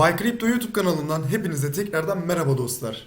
Bay Crypto YouTube kanalından hepinize tekrardan merhaba dostlar.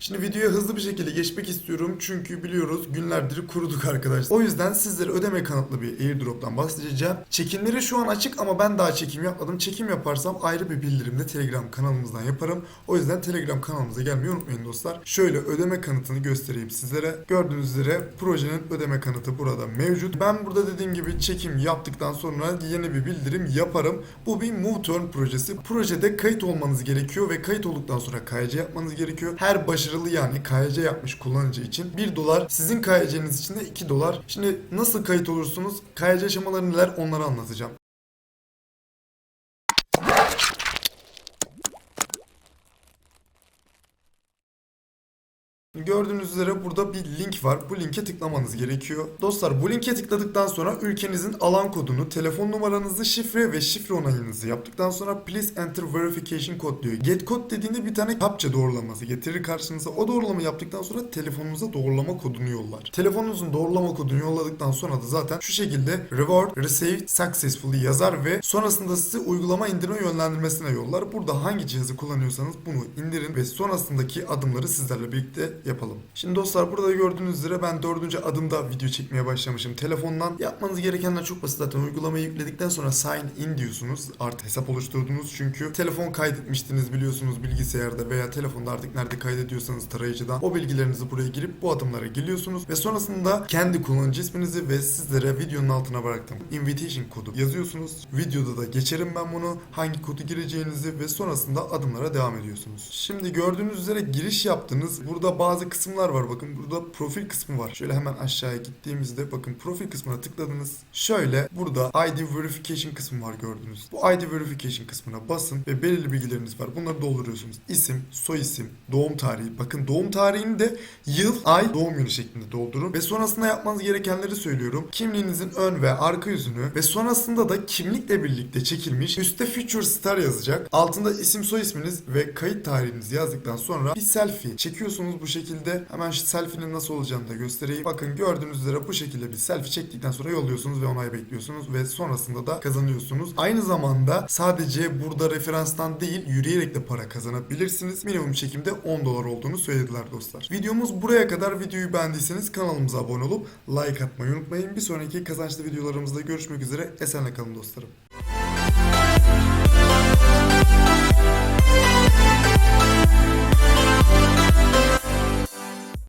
Şimdi videoya hızlı bir şekilde geçmek istiyorum çünkü biliyoruz günlerdir kuruduk arkadaşlar. O yüzden sizlere ödeme kanıtlı bir airdrop'tan bahsedeceğim. Çekimleri şu an açık ama ben daha çekim yapmadım. Çekim yaparsam ayrı bir bildirimde Telegram kanalımızdan yaparım. O yüzden Telegram kanalımıza gelmeyi unutmayın dostlar. Şöyle ödeme kanıtını göstereyim sizlere. Gördüğünüz üzere projenin ödeme kanıtı burada mevcut. Ben burada dediğim gibi çekim yaptıktan sonra yeni bir bildirim yaparım. Bu bir Move Turn projesi. Projede kayıt olmanız gerekiyor ve kayıt olduktan sonra KYC yapmanız gerekiyor. Her başarılı yani KYC yapmış kullanıcı için 1 dolar, sizin KYC'niz için de 2 dolar. Şimdi nasıl kayıt olursunuz? KYC aşamaları neler onları anlatacağım. Gördüğünüz üzere burada bir link var. Bu linke tıklamanız gerekiyor. Dostlar bu linke tıkladıktan sonra ülkenizin alan kodunu, telefon numaranızı, şifre ve şifre onayınızı yaptıktan sonra please enter verification code diyor. Get code dediğinde bir tane captcha doğrulaması getirir karşınıza. O doğrulama yaptıktan sonra telefonunuza doğrulama kodunu yollar. Telefonunuzun doğrulama kodunu yolladıktan sonra da zaten şu şekilde reward received successfully yazar ve sonrasında sizi uygulama indirme yönlendirmesine yollar. Burada hangi cihazı kullanıyorsanız bunu indirin ve sonrasındaki adımları sizlerle birlikte yapalım. Şimdi dostlar burada gördüğünüz üzere ben dördüncü adımda video çekmeye başlamışım telefondan. Yapmanız gerekenler çok basit zaten. Uygulamayı yükledikten sonra sign in diyorsunuz. Artık hesap oluşturdunuz çünkü telefon kaydetmiştiniz biliyorsunuz bilgisayarda veya telefonda artık nerede kaydediyorsanız tarayıcıdan o bilgilerinizi buraya girip bu adımlara geliyorsunuz ve sonrasında kendi kullanıcı isminizi ve sizlere videonun altına bıraktığım invitation kodu yazıyorsunuz. Videoda da geçerim ben bunu. Hangi kodu gireceğinizi ve sonrasında adımlara devam ediyorsunuz. Şimdi gördüğünüz üzere giriş yaptınız. Burada bazı kısımlar var. Bakın burada profil kısmı var. Şöyle hemen aşağıya gittiğimizde bakın profil kısmına tıkladınız. Şöyle burada ID verification kısmı var gördünüz. Bu ID verification kısmına basın ve belirli bilgileriniz var. Bunları dolduruyorsunuz. İsim, soy isim, doğum tarihi. Bakın doğum tarihini de yıl, ay, doğum günü şeklinde doldurun. Ve sonrasında yapmanız gerekenleri söylüyorum. Kimliğinizin ön ve arka yüzünü ve sonrasında da kimlikle birlikte çekilmiş üstte Future Star yazacak. Altında isim soy isminiz ve kayıt tarihinizi yazdıktan sonra bir selfie çekiyorsunuz bu şekilde. Hemen şu selfie'nin nasıl olacağını da göstereyim. Bakın gördüğünüz üzere bu şekilde bir selfie çektikten sonra yolluyorsunuz ve onay bekliyorsunuz ve sonrasında da kazanıyorsunuz. Aynı zamanda sadece burada referanstan değil yürüyerek de para kazanabilirsiniz. Minimum çekimde 10 dolar olduğunu söylediler dostlar. Videomuz buraya kadar. Videoyu beğendiyseniz kanalımıza abone olup like atmayı unutmayın. Bir sonraki kazançlı videolarımızda görüşmek üzere. Esenle kalın dostlarım.